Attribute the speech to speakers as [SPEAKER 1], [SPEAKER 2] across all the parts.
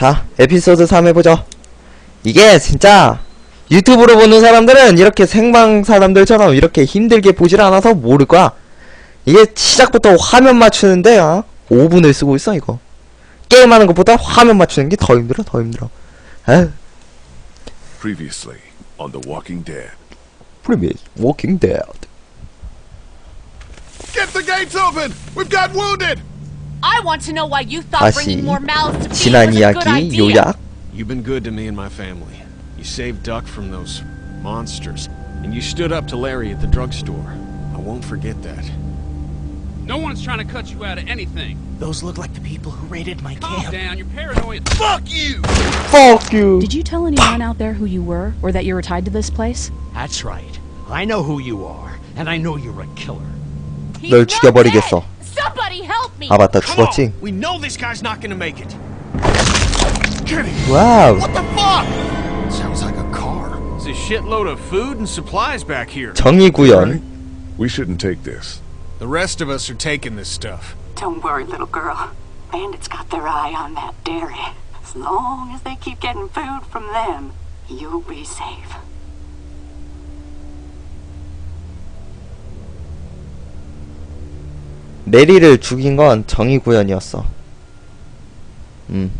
[SPEAKER 1] 자, 에피소드 3 해보죠. 이게 진짜 유튜브로 보는 사람들은 이렇게 생방 사람들처럼 이렇게 힘들게 보질 않아서 모를 거야. 이게 시작부터 화면 맞추는데, 어? 5분을 쓰고 있어, 이거. 게임하는 것보다 화면 맞추는 게 더 힘들어, 더 힘들어. 에휴,
[SPEAKER 2] Previously on The Walking Dead.
[SPEAKER 1] 프리미스, 워킹 데드.
[SPEAKER 2] Get the gates open! We've got wounded!
[SPEAKER 3] I want to know why you thought
[SPEAKER 1] 다시
[SPEAKER 3] bringing more mouths to feed
[SPEAKER 1] 지난
[SPEAKER 3] was a good
[SPEAKER 1] 이야기
[SPEAKER 3] idea.
[SPEAKER 1] 요약.
[SPEAKER 4] You've been good to me and my family. You saved Duck from those monsters, and you stood up to Larry at the drugstore. I won't forget that.
[SPEAKER 5] No one's trying to cut you out of anything.
[SPEAKER 6] Those look like the people who raided my
[SPEAKER 5] Calm
[SPEAKER 6] camp.
[SPEAKER 5] down, you're paranoid.
[SPEAKER 2] Fuck you!
[SPEAKER 1] Fuck you.
[SPEAKER 7] Did you tell anyone out there who you were, or that you were tied to this place?
[SPEAKER 6] That's right. I know who you are, and I know you're a killer.
[SPEAKER 3] He's
[SPEAKER 1] 널
[SPEAKER 3] not
[SPEAKER 1] 죽여버리겠어.
[SPEAKER 3] dead. Somebody help me.
[SPEAKER 1] 아, 맞다,
[SPEAKER 4] Come on!
[SPEAKER 1] 죽었지?
[SPEAKER 4] We know this guy's not gonna make it.
[SPEAKER 1] 와우.
[SPEAKER 4] What the fuck? Sounds like a car. There's a shitload of food and supplies back here.
[SPEAKER 1] 정의구현.
[SPEAKER 2] We shouldn't take this.
[SPEAKER 4] The rest of us are taking this stuff.
[SPEAKER 8] Don't worry, little girl. Bandits got their eye on that dairy. As long as they keep getting food from them, you'll be safe.
[SPEAKER 1] 메리를 죽인 건 정의구현이었어. 음.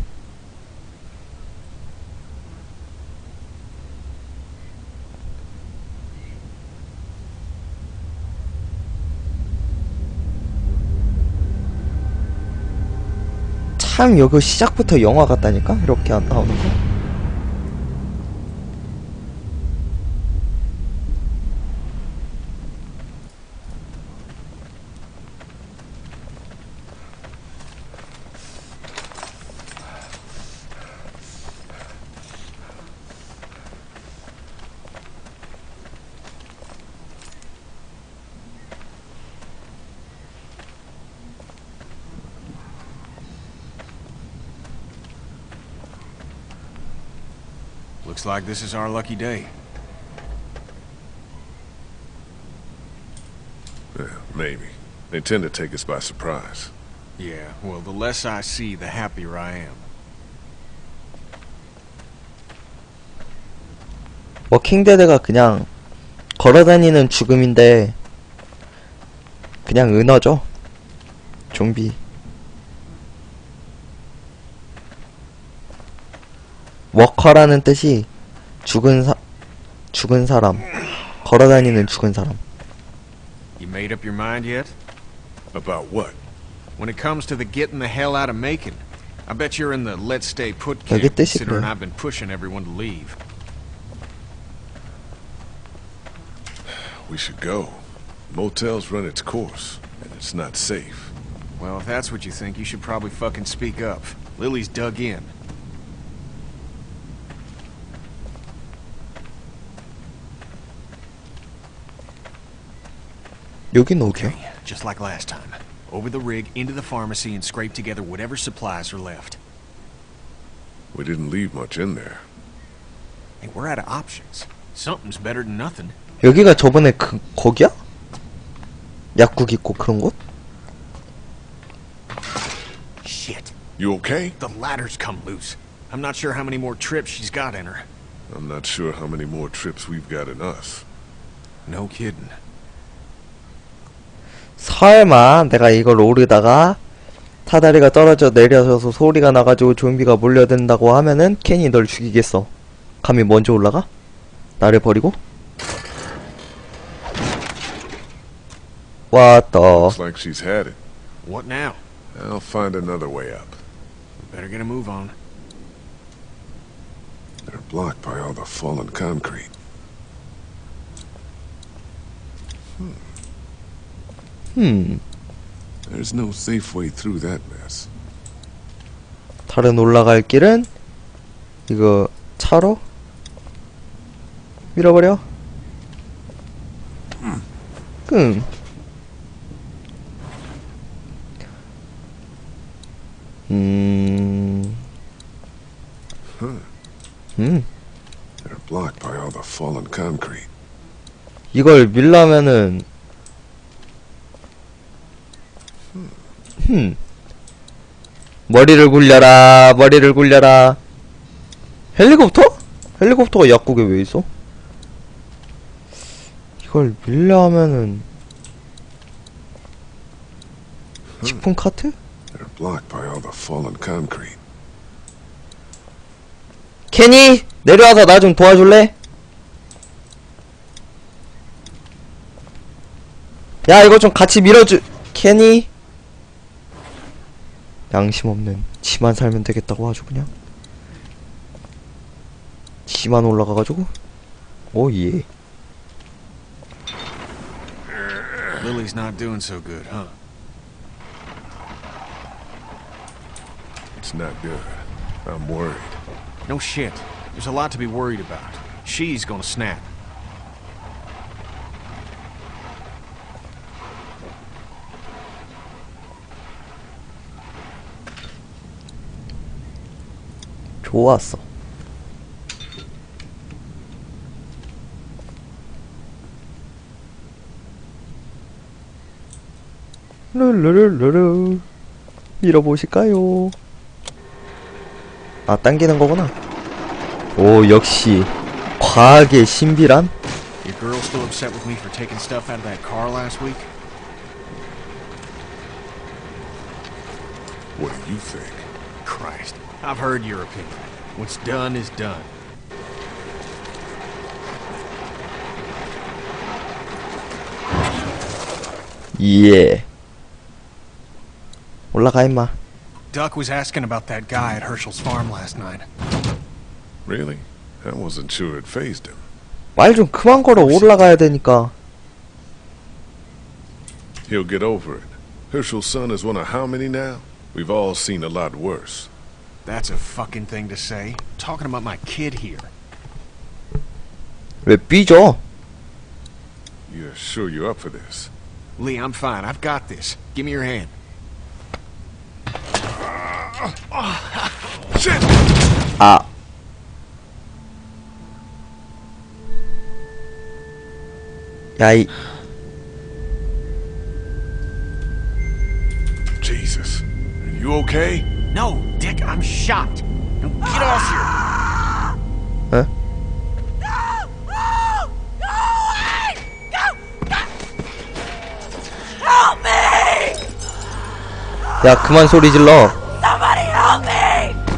[SPEAKER 1] 참 여기 시작부터 영화 같다니까 이렇게 안 나오는 거.
[SPEAKER 4] Looks like this is our lucky day.
[SPEAKER 2] Yeah, maybe. They tend to take us by surprise.
[SPEAKER 4] Yeah, well, the less I see, the happier I am.
[SPEAKER 1] 워킹데드가 그냥 걸어다니는 죽음인데 그냥 은어죠. 좀비. 워커라는 뜻이 죽은 사 죽은 사람. 걸어다니는 죽은 사람.
[SPEAKER 4] You made up your mind yet?
[SPEAKER 2] About what?
[SPEAKER 4] When it comes to the getting the hell out of Macon, I bet you're in the let's stay put
[SPEAKER 1] 여기
[SPEAKER 4] camp,
[SPEAKER 1] 뜻이
[SPEAKER 4] considering
[SPEAKER 1] 그래요.
[SPEAKER 4] I've been pushing everyone to leave.
[SPEAKER 2] We should go. Motel's run its course, and it's not safe.
[SPEAKER 4] Well, if that's what you think, you should probably fucking speak up. Lily's dug in.
[SPEAKER 1] 여긴 어디야?
[SPEAKER 4] Okay, just like last time. Over the rig, into the pharmacy, and scrape together whatever supplies are left.
[SPEAKER 2] We didn't leave much in there.
[SPEAKER 4] Hey, we're out of options. Something's better than nothing.
[SPEAKER 1] 여기가 저번에 그 거기야? 약국 있고 그런 곳?
[SPEAKER 4] Shit.
[SPEAKER 2] You okay?
[SPEAKER 4] The ladder's come loose. I'm not sure how many more trips she's got in her.
[SPEAKER 2] I'm not sure how many more trips we've got in us.
[SPEAKER 4] No kidding.
[SPEAKER 1] 설마 내가 이걸 오르다가 사다리가 떨어져 내려져서 소리가 나가지고 좀비가 몰려든다고 하면은 켄이 널 죽이겠어. 감히 먼저 올라가? 나를 버리고? 왔다.
[SPEAKER 2] Looks like she's had it.
[SPEAKER 4] What now?
[SPEAKER 2] I'll find another way up.
[SPEAKER 4] Better get a move on.
[SPEAKER 2] They're blocked by all the fallen concrete.
[SPEAKER 1] 음,
[SPEAKER 2] There's no safe way through that mess.
[SPEAKER 1] 다른 올라갈 길은 이거 차로 밀어버려. 끔. 음. 음.
[SPEAKER 2] They're blocked by all the fallen concrete.
[SPEAKER 1] 이걸 밀려면은 흠 머리를 굴려라 머리를 굴려라 헬리콥터? 헬리콥터가 약국에 왜 있어? 이걸 밀려 하면은 식품 카트? 케니 내려와서 나 좀 도와줄래? 야 이거 좀 같이 밀어주 케니 양심 없는 지만 살면 되겠다고 아주 그냥 지만 올라가가지고 오예
[SPEAKER 4] Lily's not doing so good, huh?
[SPEAKER 2] It's not good. I'm worried.
[SPEAKER 4] No shit. There's a lot to be worried about. She's gonna snap.
[SPEAKER 1] 좋았어 룰루루루루 밀어보실까요? 아 당기는 거구나 오 역시 과학의 신비란?
[SPEAKER 4] Your girl still upset with me for taking stuff out of that car last week?
[SPEAKER 2] What do you think?
[SPEAKER 4] Christ. I've heard your opinion. What's done is done.
[SPEAKER 1] 예 올라가 임마
[SPEAKER 4] Duck was asking about that guy at Herschel's farm last night.
[SPEAKER 2] Really? I wasn't sure it phased him.
[SPEAKER 1] 말 좀 그만 걸어 올라가야 되니까
[SPEAKER 2] He'll get over it. Herschel's son is one of how many now? We've all seen a lot worse.
[SPEAKER 4] That's a fucking thing to say. Talking about my kid here.
[SPEAKER 1] 왜 삐져?
[SPEAKER 2] You're sure you're up for this?
[SPEAKER 4] Lee, I'm fine. I've got this. Give me your hand.
[SPEAKER 2] Shit!
[SPEAKER 1] 아 야이
[SPEAKER 2] Jesus. Are you okay?
[SPEAKER 6] No, Dick, I'm shot. Now get off here.
[SPEAKER 1] 에? 야 그만 소리 질러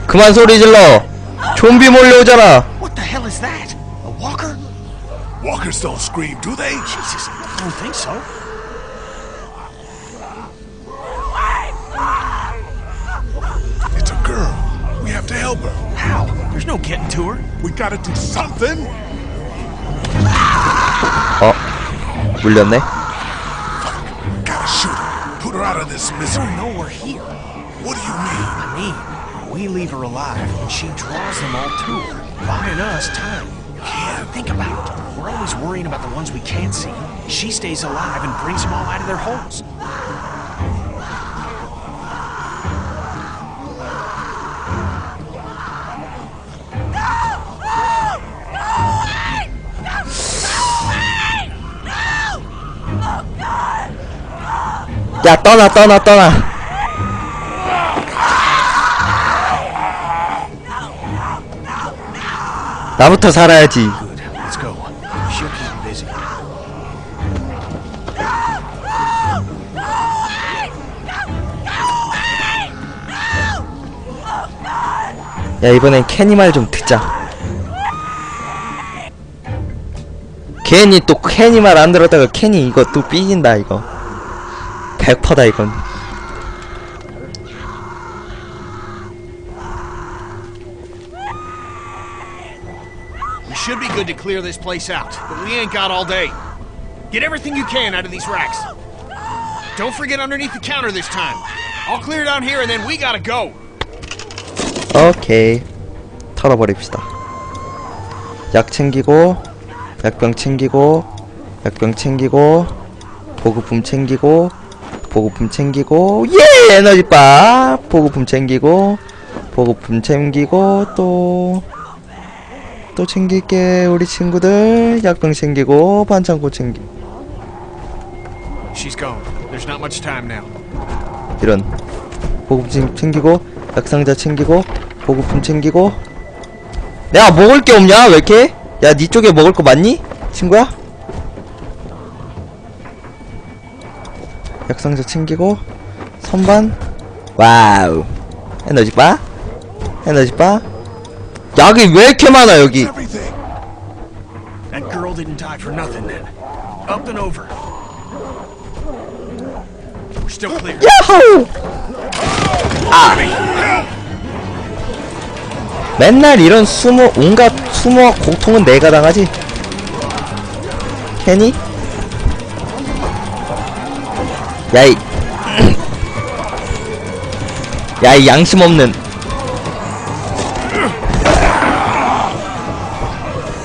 [SPEAKER 1] 그만 소리 질러 좀비 몰려오잖아
[SPEAKER 6] What the hell is that? A walker?
[SPEAKER 2] Walkers don't scream, do they?
[SPEAKER 6] Jesus, I don't think so.
[SPEAKER 2] gotta do something.
[SPEAKER 1] 어 물렸네
[SPEAKER 2] Gotta shoot her. Put her out of this
[SPEAKER 6] I
[SPEAKER 2] misery.
[SPEAKER 6] don't know we're here.
[SPEAKER 2] What do you mean?
[SPEAKER 6] I mean, we leave her alive, and she draws them all to her, buying us time. Yeah, think about it. We're always worrying about the ones we can't see. She stays alive and brings them all out of their holes.
[SPEAKER 1] 야 떠나 떠나 떠나. 나부터 살아야지. 야 이번엔 캐니 말 좀 듣자. 괜히 또 캐니 말 안 들었다가 캐니 이거 또 삐진다 이거 100%다 이건
[SPEAKER 4] We should be good to clear this place out, but we ain't got all day. Get everything you can out of these racks. Don't forget underneath the counter this time. I'll clear down here and then we gotta go.
[SPEAKER 1] 오케이 털어버립시다 약 챙기고 약병 챙기고 약병 챙기고 보급품 챙기고 보급품 챙기고 예! 에너지바! 보급품 챙기고 보급품 챙기고 또 또 챙길게 우리 친구들. 약병 챙기고 반창고 챙기. 이런. 보급품 챙기고 약상자 챙기고 보급품 챙기고. 내가 먹을 게 없냐? 왜 이렇게? 야니 쪽에 먹을 거 많니? 친구야 약상자 챙기고 선반 와우 에너지 바 에너지 바 약이 왜 이렇게 많아 여기
[SPEAKER 2] Everything.
[SPEAKER 6] That girl didn't die for nothing then. Up and over. We're still clear.
[SPEAKER 1] 야호 아 맨날 이런 수모 온갖 수모 고통은 내가 당하지 캐니 야이 야이 양심 없는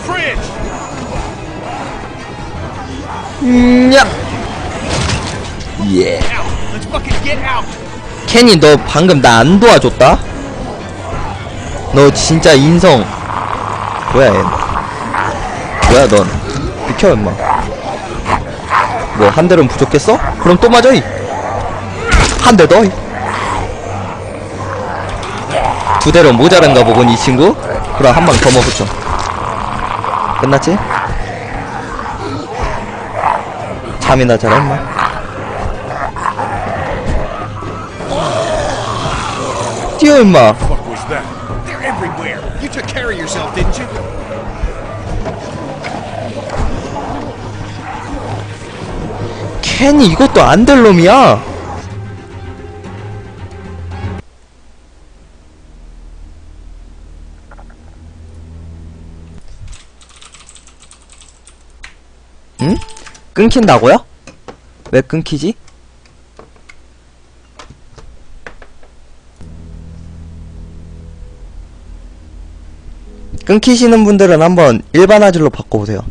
[SPEAKER 4] Fridge!
[SPEAKER 1] 냐 예. 캐니 너 방금 나 안 도와줬다? 너 진짜 인성 뭐야 얘 뭐야 넌 비켜 임마 뭐 한 대는 부족했어? 그럼 또 맞아 이한 대 더. 이. 두 대로 모자란가 보군 이 친구 그럼 한 방 더 먹었죠 끝났지? 잠이나 자라 임마 뛰어 임마 캔이 이것도 안 될 놈이야. 응? 끊긴다고요? 왜 끊기지? 끊기시는 분들은 한번 일반 화질로 바꿔보세요.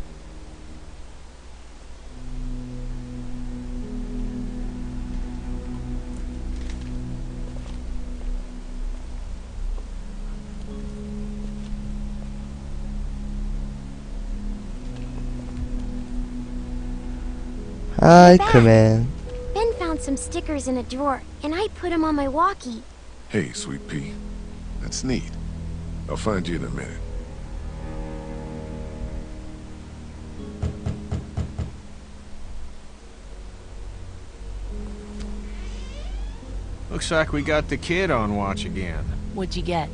[SPEAKER 1] Hi, Kerman.
[SPEAKER 9] Ben found some stickers in a drawer, and I put them on my walkie.
[SPEAKER 2] Hey, sweet pea. That's neat. I'll find you in a minute.
[SPEAKER 4] Looks like we got the kid on watch again.
[SPEAKER 3] What'd you get?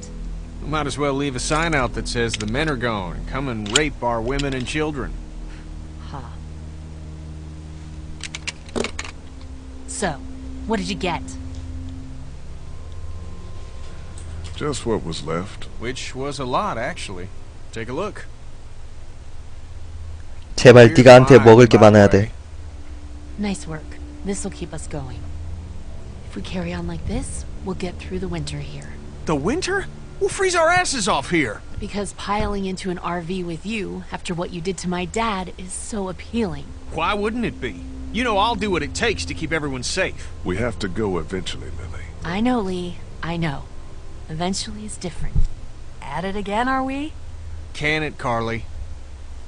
[SPEAKER 4] We might as well leave a sign out that says the men are gone. Come and rape our women and children.
[SPEAKER 3] So, what did you get?
[SPEAKER 2] Just what was left.
[SPEAKER 4] Which was a lot, actually. Take a look.
[SPEAKER 1] 제발
[SPEAKER 4] Here's
[SPEAKER 1] 네가 한테
[SPEAKER 4] mine,
[SPEAKER 1] 먹을 게
[SPEAKER 4] by the
[SPEAKER 1] 많아야
[SPEAKER 4] way.
[SPEAKER 1] 돼.
[SPEAKER 3] Nice work. This'll keep us going. If we carry on like this, we'll get through the winter here.
[SPEAKER 4] The winter? We'll freeze our asses off here.
[SPEAKER 3] Because piling into an RV with you, after what you did to my dad, is so appealing.
[SPEAKER 4] Why wouldn't it be? You know I'll do what it takes to keep everyone safe.
[SPEAKER 2] We have to go eventually, Lily.
[SPEAKER 3] I know, Lee. I know. Eventually is different. At it again, are we?
[SPEAKER 4] Can it, Carly?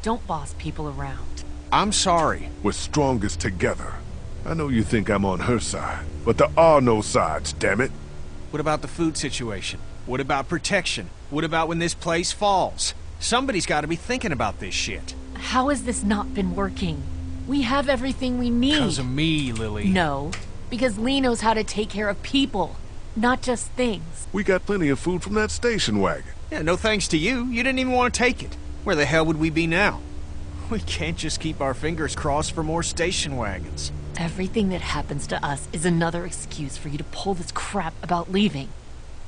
[SPEAKER 3] Don't boss people around.
[SPEAKER 4] I'm sorry.
[SPEAKER 2] We're strongest together. I know you think I'm on her side, but there are no sides, damn it.
[SPEAKER 4] What about the food situation? What about protection? What about when this place falls? Somebody's got to be thinking about this shit.
[SPEAKER 3] How has this not been working? We have everything we need.
[SPEAKER 4] Because of me, Lily.
[SPEAKER 3] No, because Lee knows how to take care of people, not just things.
[SPEAKER 2] We got plenty of food from that station wagon.
[SPEAKER 4] Yeah, no thanks to you. You didn't even want to take it. Where the hell would we be now? We can't just keep our fingers crossed for more station wagons.
[SPEAKER 3] Everything that happens to us is another excuse for you to pull this crap about leaving.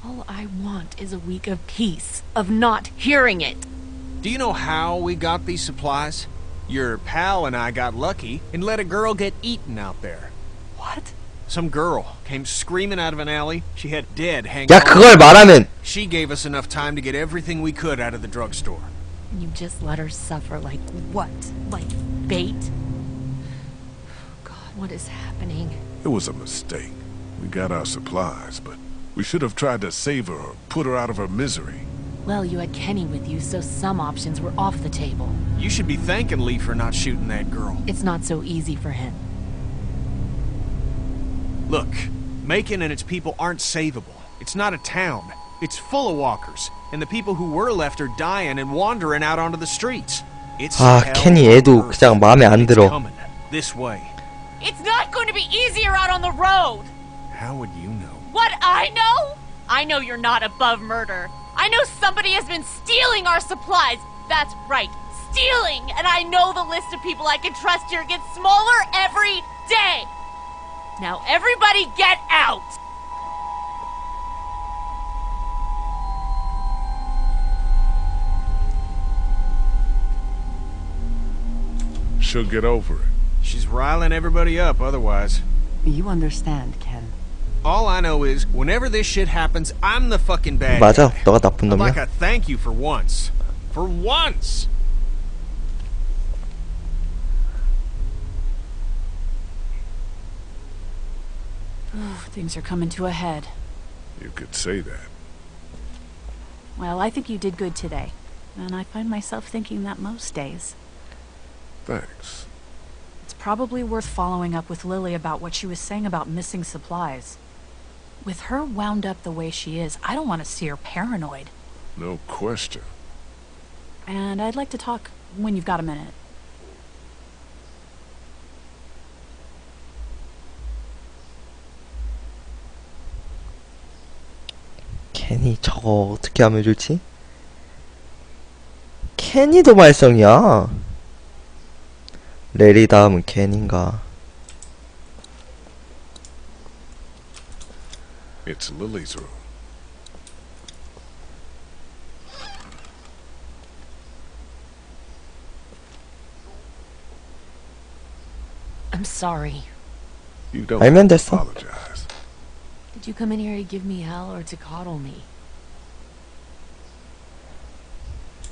[SPEAKER 3] All I want is a week of peace, of not hearing it.
[SPEAKER 4] Do you know how we got these supplies? Your pal and I got lucky and let a girl get eaten out there.
[SPEAKER 3] What?
[SPEAKER 4] Some girl came screaming out of an alley. She had dead hanging.
[SPEAKER 1] 야
[SPEAKER 4] on.
[SPEAKER 1] 그걸 말하면
[SPEAKER 4] She gave us enough time to get everything we could out of the drugstore.
[SPEAKER 3] You just let her suffer like what? Like bait? God, what is happening?
[SPEAKER 2] It was a mistake. We got our supplies, but we should have tried to save her or put her out of her misery.
[SPEAKER 3] Well, you had Kenny with you, so some options were off the table.
[SPEAKER 4] You should be thanking Lee for not shooting that girl.
[SPEAKER 3] It's not so easy for him.
[SPEAKER 4] Look, Macon and its people aren't savable.
[SPEAKER 6] It's not a town. It's full of walkers, and the people who were left are dying and wandering out onto the streets. It's
[SPEAKER 1] 아,
[SPEAKER 6] hell
[SPEAKER 1] 케니
[SPEAKER 6] on
[SPEAKER 1] 애도
[SPEAKER 6] earth.
[SPEAKER 1] 그냥 마음에 안
[SPEAKER 6] It's
[SPEAKER 1] 들어.
[SPEAKER 6] coming this way.
[SPEAKER 3] It's not going to be easier out on the road!
[SPEAKER 6] How would you know?
[SPEAKER 3] What I know? I know you're not above murder. I know somebody has been stealing our supplies. That's right, stealing! And I know the list of people I can trust here gets smaller every day! Now everybody get out!
[SPEAKER 2] She'll get over it.
[SPEAKER 6] She's riling everybody up otherwise.
[SPEAKER 8] You understand, Ken.
[SPEAKER 6] All I know is, whenever this shit happens, I'm the fucking bad
[SPEAKER 1] 맞아,
[SPEAKER 6] guy.
[SPEAKER 1] 너가 나쁜
[SPEAKER 6] I'd like
[SPEAKER 1] 놈이야.
[SPEAKER 6] a thank you for once. For once!
[SPEAKER 7] Things are coming to a head.
[SPEAKER 2] You could say that.
[SPEAKER 7] Well, I think you did good today. And I find myself thinking that most days.
[SPEAKER 2] Thanks.
[SPEAKER 7] It's probably worth following up with Lily about what she was saying about missing supplies. With her wound up the way she is, I don't want to see her paranoid.
[SPEAKER 2] No question.
[SPEAKER 7] And I'd like to talk when you've got a minute.
[SPEAKER 1] 케니 저거 어떻게 하면 좋지? 케니도 말썽이야. 레리 다음은 케니인가?
[SPEAKER 2] It's Lily's room.
[SPEAKER 3] I'm sorry.
[SPEAKER 2] You don't
[SPEAKER 1] I'm to
[SPEAKER 2] apologize.
[SPEAKER 3] Did you come in here to give me hell or to coddle me?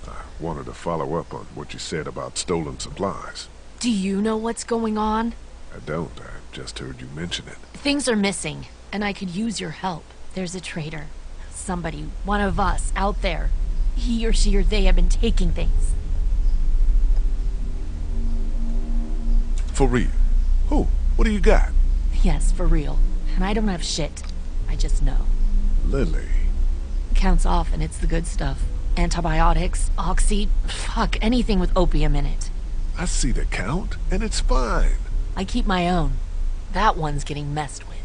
[SPEAKER 2] I wanted to follow up on what you said about stolen supplies.
[SPEAKER 3] Do you know what's going on?
[SPEAKER 2] I don't. I just heard you mention it.
[SPEAKER 3] Things are missing and I could use your help. There's a traitor. Somebody, one of us, out there. He or she or they have been taking things.
[SPEAKER 2] For real. Who? What do you got?
[SPEAKER 3] Yes, for real. And I don't have shit. I just know.
[SPEAKER 2] Lily.
[SPEAKER 3] Counts off, and it's the good stuff. Antibiotics, oxy, fuck, anything with opium in it.
[SPEAKER 2] I see the count, and it's fine.
[SPEAKER 3] I keep my own. That one's getting messed with.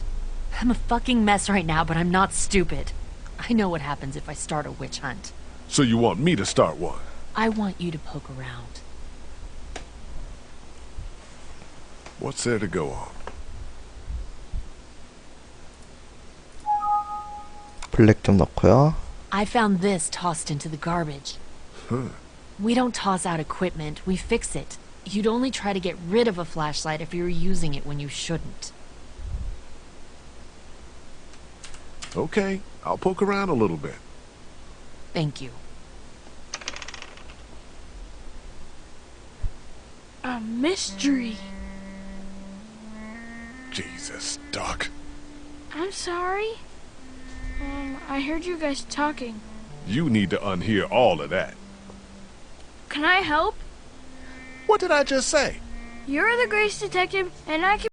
[SPEAKER 3] I'm a fucking mess right now, but I'm not stupid. I know what happens if I start a witch hunt.
[SPEAKER 2] So you want me to start one?
[SPEAKER 3] I want you to poke around.
[SPEAKER 2] What's there to go on?
[SPEAKER 1] 블랙 좀 넣고요.
[SPEAKER 3] I found this tossed into the garbage.
[SPEAKER 2] Huh.
[SPEAKER 3] We don't toss out equipment, we fix it. You'd only try to get rid of a flashlight if you were using it when you shouldn't.
[SPEAKER 2] Okay, I'll poke around a little bit.
[SPEAKER 3] Thank you.
[SPEAKER 10] A mystery.
[SPEAKER 2] Jesus, Doc.
[SPEAKER 10] I'm sorry. Um, I heard you guys talking.
[SPEAKER 2] You need to unhear all of that.
[SPEAKER 10] Can I help?
[SPEAKER 2] What did I just say?
[SPEAKER 10] You're the Grace Detective, and I can